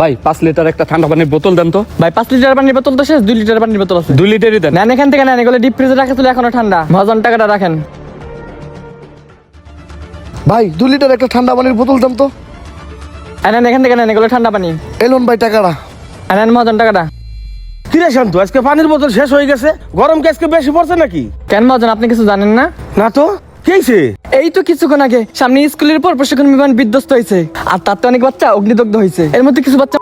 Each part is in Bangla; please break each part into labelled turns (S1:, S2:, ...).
S1: ভাই পাঁচ লিটার একটা ঠান্ডা পানির বোতল দেন তো।
S2: ভাই পাঁচ লিটার পানির বোতল তো শেষ দুই লিটার পানির বোতল আছে।
S1: দুই লিটারই দেন।
S2: নেন এখান থেকে নেন এগুলো ডিপ ফ্রিজে রাখা ছিল এখনও ঠান্ডা। মহাজন টাকাটা রাখেন।
S3: ভাই দু লিটার একটা ঠান্ডা পানির বোতল দেন তো।
S2: নেন এখান থেকে নেন এগুলো ঠান্ডা পানি।
S3: এলন ভাই টাকাটা।
S2: নেন মহাজন টাকাটা।
S4: কিরে শান্ত আজকে পানির বোতল শেষ হয়ে গেছে? গরম কি আজকে বেশি পড়ছে নাকি?
S2: কেন মহাজন আপনি কিছু জানেন না?
S4: না তো? কেছে
S2: এই তো কিছুক্ষণ আগে সামনে স্কুলের পর প্রশিক্ষণ বিমান বিধ্বস্ত হয়েছে। আর তাতে অনেক বাচ্চা অগ্নিদগ্ধ হয়েছে। এর মধ্যে কিছু বাচ্চা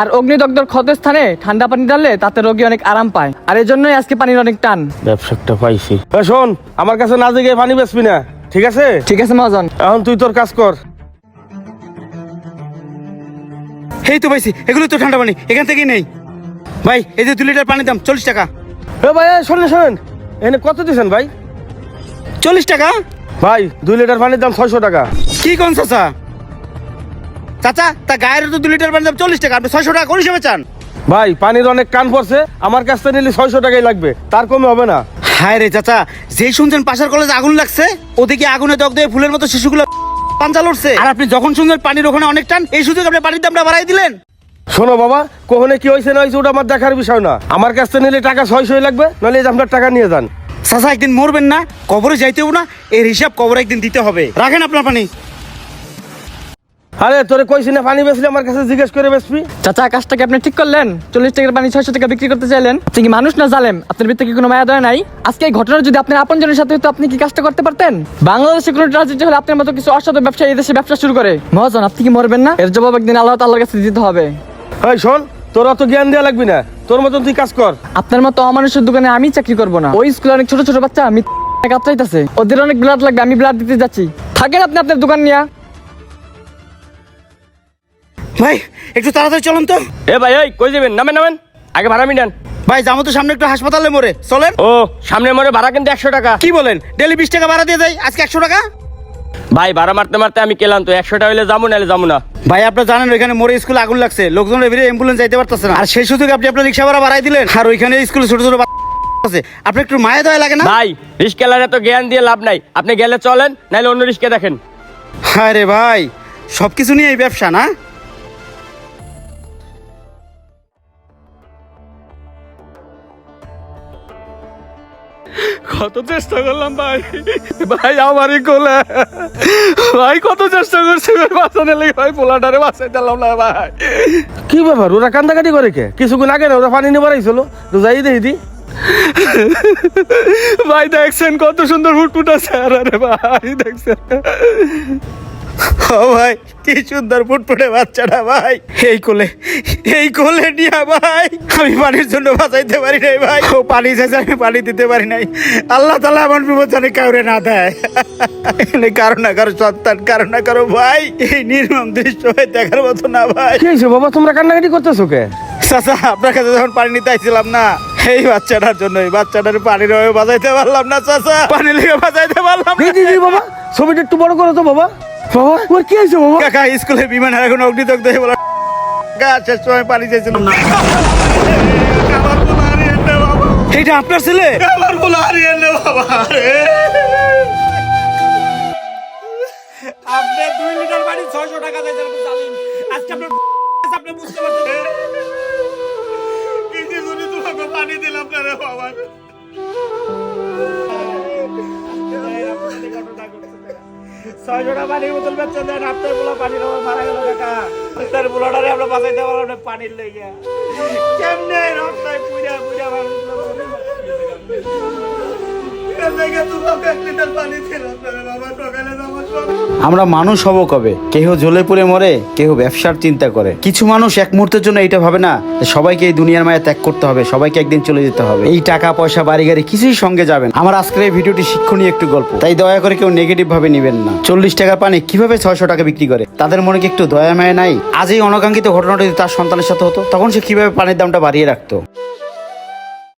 S2: আর অগ্নিদগ্ধর ক্ষত স্থানে ঠান্ডা পানি ডাললে তাতে রোগী অনেক আরাম পায়। আর এই জন্যই আজকে পানির অনেক টান।
S4: ব্যবসাটা পাইছি। শোন আমার কাছে না জেগে পানি বেচবি না ঠিক আছে?
S2: ঠিক আছে মহাজন।
S4: এখন তুই তোর কাজ কর।
S5: এই তো পাইছি এগুলো তো ঠান্ডা পানি এখান থেকেই নেই। ভাই এই যে দু লিটার পানির দাম চল্লিশ টাকা।
S4: এ ভাই শোনেন শোনেন এনে কত দিছেন ভাই?
S5: চল্লিশ টাকা?
S4: ভাই দুই লিটার পানির দাম ছয়শো টাকা।
S5: কি কোন চাচা? চাচা তা গায়ের তো দু লিটার পানির দাম চল্লিশ টাকা আপনি ছয়শো টাকা করে হিসেবে চান।
S4: ভাই পানির অনেক কান পড়ছে আমার কাছ থেকে নিলে ছয়শো টাকাই লাগবে তার কমে হবে না।
S5: হায় রে চাচা যেই শুনছেন পাশের কলেজে আগুন লাগছে ওদিকে আগুনে দগ্ধ ফুলের মতো শিশুগুলো পাঞ্চা লড়ছে। আর আপনি যখন শুনছেন পানির ওখানে অনেক টান এই সুযোগ আপনি পানির দামটা বাড়াই দিলেন।
S4: শোনো বাবা কখনো কি হয়েছে না হয়েছে ওটা আমার দেখার বিষয় না। আমার কাছ থেকে নিলে টাকা ছয়শোই লাগবে যে আপনার টাকা নিয়ে যান।
S5: চাচা একদিন মরবেন না কবরে যাইতেও না এর হিসাব কবরে একদিন দিতে হবে। রাখেন আপনার পানি।
S4: আরে তোরে কইছি না পানি বেচলে আমার কাছে জিজ্ঞেস করে বেচবি
S2: চাচা কাজটাকে আপনি ঠিক করলেন? চল্লিশ টাকার পানি ছয়শো টাকা বিক্রি করতে চাইলেন? আপনি কি মানুষ না জালেম? আপনার ভিতরে কি কোনো মায়া দয়া নাই? আজকে এই ঘটনা যদি আপনার আপন জনের সাথে হতো আপনি কি কাজটা করতে পারতেন? বাংলাদেশে কোনো ট্রাজেডি হলে আপনার মতো কিছু অসাধু ব্যবসায়ী এই দেশে ব্যবসা শুরু করে। মহাজন আপনি কি মরবেন না? এর জবাব একদিন আল্লাহ তাল্লাহর কাছে দিতে হবে।
S4: এই শোন তোর অত জ্ঞান দেওয়া লাগবি না। তোর মতন তুই কাজ কর।
S2: আপনার মতো অমানুষের দোকানে আমি চাকরি করব না। ওই স্কুলে অনেক ছোট ছোট বাচ্চা আমি কাতরাইতেছে। ওদের অনেক ব্লাড লাগবে আমি ব্লাড দিতে যাচ্ছি। থাকেন আপনি আপনার দোকান নিয়ে।
S5: ভাই একটু তাড়াতাড়ি চলুন তো।
S1: এ ভাই এই কই যাবেন? নামেন নামেন। আগে ভাড়া মিটান।
S5: ভাই যাব তো সামনে একটু হাসপাতালে মরে চলেন।
S1: ও সামনে মরে ভাড়া কিন্তু একশো টাকা।
S5: কি বলেন? ডেলি বিশ টাকা ভাড়া দিয়ে যাই আজকে একশো টাকা?
S1: ভাই ভাড়া মারতে মারতে আমি কেলাম তো একশো টাকা হইলে যাব নাহলে যাব না।
S5: ভাই আপনার জানেন ওইখানে মোড়ে স্কুল আগুন লাগছে লোকজন এবারে অ্যাম্বুলেন্স যাইতে পারতেছে না। আর সেই সুযোগ আপনি আপনার রিক্সা ভাড়া বাড়াই দিলেন আর ওইখানে স্কুল ছোট ছোট আছে। আপনি একটু মায়া দয়া লাগে না?
S1: ভাই রিক্সালার এত জ্ঞান দিয়ে লাভ নাই। আপনি গেলে চলেন নাহলে অন্য রিক্সা দেখেন।
S5: হ্যাঁ রে ভাই সবকিছু নিয়ে এই ব্যবসা না?
S1: কত চেষ্টা করলাম ভাই। ভাই আমারই কোলে। ভাই কত চেষ্টা করছি ভাই বাঁচাতে লেগে। ভাই পোলাটারে বাঁচাই দিলাম না ভাই।
S4: কি ব্যাপার ওরা কান্দাকাটি করে কে? কিছুক্ষণ আগে না ওরা পানি নিয়ে বাড়াইছিল। তো যাই দেখি দি।
S1: ভাই দেখছেন কত সুন্দর ফুটফুট আছে। আরে ভাই দেখছেন।
S5: ও ভাই কি সুন্দর ফুটফুটে বাচ্চাটা ভাই। এই কোলে এই কোলে নিয়ে ভাই। আমি পানির জন্য বাঁচাইতে পারি নাই ভাই। ও পানি চাইছে আমি পানি দিতে পারি নাই। আল্লাহ তালা আমার বিপদ কাউরে না দেয়। কারও না কারও সন্তান কারও না কারও ভাই। এই নির্মম দৃশ্য হয়ে দেখার মতো না ভাই।
S4: কি বাবা তোমরা কান্নাকাটি করতেছো কে?
S5: চাচা আপনার কাছে যখন পানি নিতে আইছিলাম না এই বাচ্চাটার জন্য এই বাচ্চাটার পানির বাজাইতে পারলাম না চাচা। পানি লেগে বাজাইতে পারলাম না।
S4: বাবা ছবিটা একটু বড় করো তো বাবা। বাবা ওর কি হয়েছে বাবা?
S5: কাকা স্কুলে বিমান এখন অগ্নিদগ্ধ হয়ে বলা শেষ সময় পানি চাইছিলাম না। এইটা আপনার ছেলে? আমার বলা হারিয়ে নে বাবা আপনি দুই লিটার পানি ছয়শো টাকা চাইছেন আজকে আপনার আপনি বুঝতে পারছেন। তোমাকে পানি দিলাম না রে বাবা। ছয়শো টাকা পানির বোতল বেচছেন দেন আপনার পোলা পানির অভাব মারা গেল কাকা তার পোলাটারে আমরা বাঁচাইতে পারলাম না পানির লেগে। কেমনে রাস্তায় পুজা পুজা মানুষ আমরা মানুষ হব কবে? কেহ জ্বলে পুড়ে মরে, কেহ ব্যবসার চিন্তা করে। কিছু মানুষ এক মুহূর্তের জন্য এটা ভাবে না সবাইকে এই দুনিয়ার মায়া ত্যাগ করতে হবে, সবাইকে একদিন চলে যেতে হবে। এই টাকা, পয়সা, বাড়ি, গাড়ি কিছুই সঙ্গে যাবেন আমার আজকের এই ভিডিওটি শিক্ষণীয় একটু গল্প। তাই দয়া করে কেউ নেগেটিভ ভাবে নেবেন না। চল্লিশ টাকার পানি কীভাবে ছয়শো টাকা বিক্রি করে? তাদের মনে কি একটু দয়া, মায়া নাই? আজ এই অনাকাঙ্ক্ষিত ঘটনাটি তার সন্তানের সাথে হতো? তখন সে কীভাবে পানির দামটা বাড়িয়ে রাখতো?